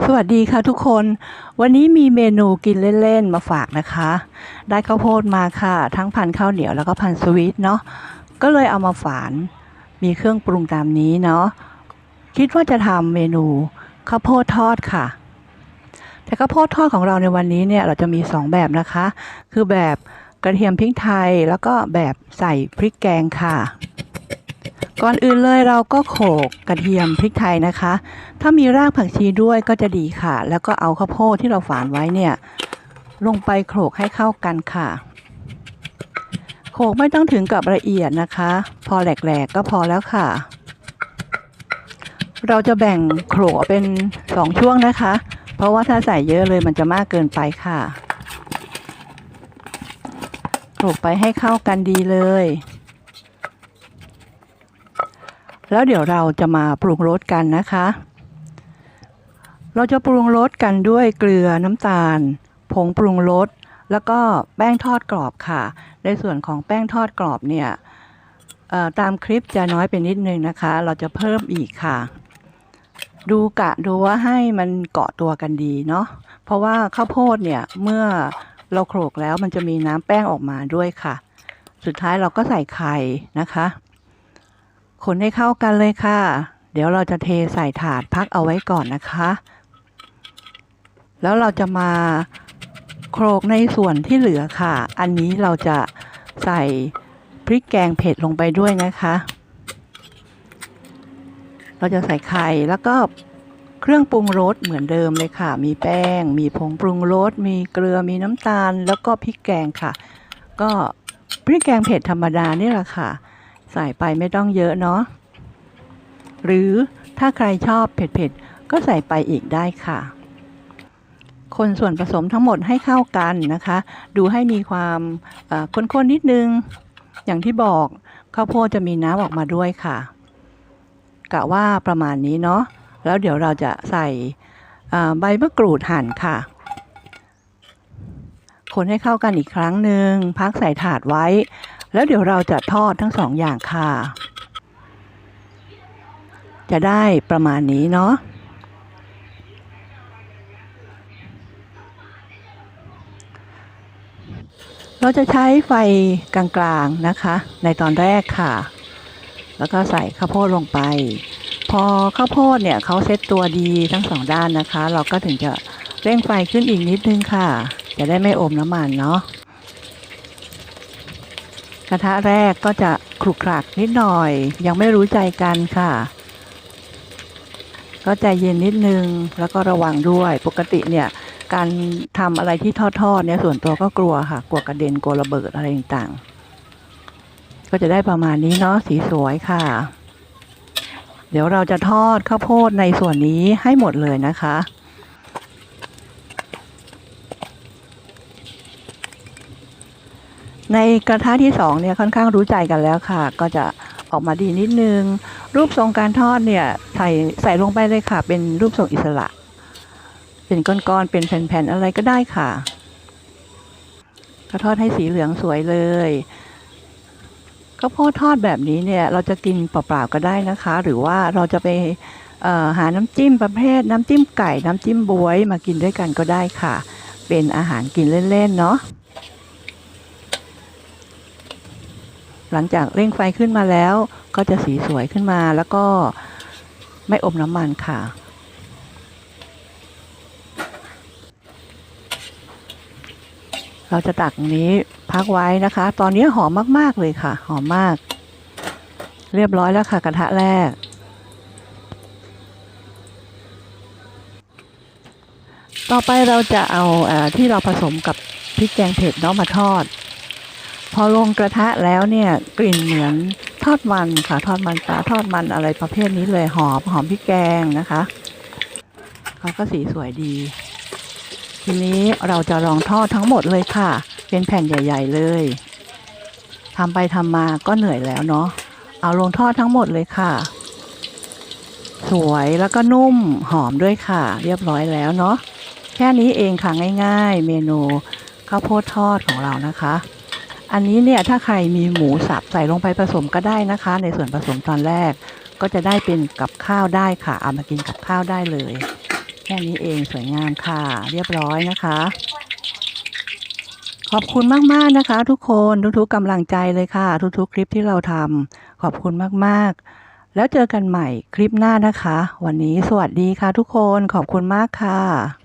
สวัสดีค่ะทุกคน วันนี้มีเมนูกินเล่นๆมาฝากนะคะ ได้ข้าวโพดมาค่ะ ทั้งพันข้าวเหนียวแล้วก็พันสวีทเนาะก็เลยเอามาฝานมีเครื่องปรุงตามนี้เนาะคิดว่าจะทำเมนูข้าวโพดทอดค่ะ แต่ข้าวโพดทอดของเราในวันนี้เนี่ยเราจะมี 2 แบบนะคะ คือแบบกระเทียมพริกไทยแล้วก็แบบใส่พริกแกงค่ะ ก่อนอื่นเลยเราก็โขลกกระเทียมพริกไทยนะคะ ถ้ามีรากผักชีด้วยก็จะดีค่ะ แล้วก็เอาข้าวโพดที่เราฝานไว้เนี่ย ลงไปโขลกให้เข้ากันค่ะ โขลกไม่ต้องถึงกับละเอียดนะคะ พอแหลกๆก็พอแล้วค่ะ เราจะแบ่งโขลกออกเป็นสองช่วงนะคะ เพราะว่าถ้าใส่เยอะเลยมันจะมากเกินไปค่ะโขลกไปให้เข้ากันดีเลย แล้วเดี๋ยวเราจะมาปรุงรสกันนะคะ เราจะปรุงรสกันด้วยเกลือน้ำตาล ผงปรุงรสแล้วก็แป้งทอดกรอบค่ะ ในส่วนของแป้งทอดกรอบเนี่ยตามคลิปจะน้อยไปนิดนึงนะคะ เราจะเพิ่มอีกค่ะ ดูกะดูว่าให้มันเกาะตัวกันดีเนาะเพราะว่าข้าวโพดเนี่ยเมื่อเราโขลกแล้วมันจะมีน้ำแป้งออกมาด้วยค่ะ สุดท้ายเราก็ใส่ไข่นะคะ คนให้เข้ากันเลยค่ะ เดี๋ยวเราจะเทใส่ถาดพักเอาไว้ก่อนนะคะ แล้วเราจะมาโขลกในส่วนที่เหลือค่ะ อันนี้เราจะใส่พริกแกงเผ็ดลงไปด้วยนะคะ เราจะใส่ไข่แล้วก็เครื่องปรุงรสเหมือนเดิมเลยค่ะ มีแป้ง มีผงปรุงรส มีเกลือ มีน้ำตาล แล้วก็พริกแกงค่ะ ก็พริกแกงเผ็ดธรรมดานี่แหละค่ะ ใส่ไปไม่ต้องเยอะเนาะหรือถ้าใครชอบเผ็ดๆ ก็ใส่ไปอีกได้ค่ะ คนส่วนผสมทั้งหมดให้เข้ากันนะคะ ดูให้มีความข้นๆนิดนึง อย่างที่บอกข้าวโพดจะมีน้ำออกมาด้วยค่ะกะว่าประมาณนี้เนาะแล้วเดี๋ยวเราจะใส่ใบมะกรูดหั่นค่ะ คนให้เข้ากันอีกครั้งหนึ่งพักใส่ถาดไว้ แล้วเดี๋ยวเราจะทอดทั้งสองอย่างค่ะ จะได้ประมาณนี้เนาะเราจะใช้ไฟกลางๆนะคะ ในตอนแรกค่ะ แล้วก็ใส่ข้าวโพดลงไป พอข้าวโพดเนี่ยเขาเซตตัวดีทั้งสองด้านนะคะ เราก็ถึงจะเร่งไฟขึ้นอีกนิดนึงค่ะ จะได้ไม่อมน้ำมันเนาะ ระทะแรกก็จะคลุกคลักนิดหน่อย ยังไม่รู้ใจกันค่ะ ก็ใจเย็นนิดนึงแล้วก็ระวังด้วย ปกติเนี่ย การทำอะไรที่ทอดๆเนี่ยส่วนตัวก็กลัวค่ะ กลัวกระเด็นกลัวระเบิดอะไรต่างๆ ก็จะได้ประมาณนี้เนาะสีสวยค่ะ เดี๋ยวเราจะทอดข้าวโพดในส่วนนี้ให้หมดเลยนะคะ ในกระทะที่สองเนี่ยค่อนข้างรู้ใจกันแล้วค่ะ ก็จะออกมาดีนิดนึง รูปทรงการทอดเนี่ยใส่ใส่ลงไปเลยค่ะ เป็นรูปทรงอิสระ เป็นก้อนๆเป็นแผ่นๆอะไรก็ได้ค่ะก็ทอดให้สีเหลืองสวยเลยข้าวโพดทอดแบบนี้เนี่ยเราจะกินเปล่าๆก็ได้นะคะ หรือว่าเราจะไปหาน้ำจิ้มประเภทน้ำจิ้มไก่ น้ำจิ้มบวยมากินด้วยกันก็ได้ค่ะ เป็นอาหารกินเล่นๆเนาะ หลังจากเร่งไฟขึ้นมาแล้ว ก็จะสีสวยขึ้นมาแล้วก็ไม่อมน้ำมันค่ะ เราจะตักนี้พักไว้นะคะ ตอนนี้หอมมาก ๆ เลยค่ะ หอมมาก เรียบร้อยแล้วค่ะกระทะแรก ต่อไปเราจะเอาอที่เราผสมกับพริกแกงเผ็ดเนาะมาทอด พอลงกระทะแล้วเนี่ยกลิ่นเหมือนทอดมันค่ะทอดมันปลาทอดมันอะไรประเภทนี้เลยหอมหอมพริกแกงนะคะเขาก็สีสวยดี ทีนี้เราจะลองทอดทั้งหมดเลยค่ะ เป็นแผ่นใหญ่ ๆ เลยทำไปทำมาก็เหนื่อยแล้วเนาะเอาลงทอดทั้งหมดเลยค่ะ สวยแล้วก็นุ่มหอมด้วยค่ะ เรียบร้อยแล้วเนาะแค่นี้เองค่ะง่าย ๆ เมนูข้าวโพดทอดของเรานะคะ อันนี้เนี่ยถ้าใครมีหมูสับใส่ลงไปผสมก็ได้นะคะ ในส่วนผสมตอนแรก ก็จะได้เป็นกับข้าวได้ค่ะ เอามากินกับข้าวได้เลยแค่นี้เองสวยงามค่ะ เรียบร้อยนะคะ ขอบคุณมากๆนะคะ ทุกคนทุกๆกำลังใจเลยค่ะ ทุกๆ คลิปที่เราทำขอบคุณมากๆ แล้วเจอกันใหม่คลิปหน้านะคะ วันนี้สวัสดีค่ะทุกคนขอบคุณมากค่ะ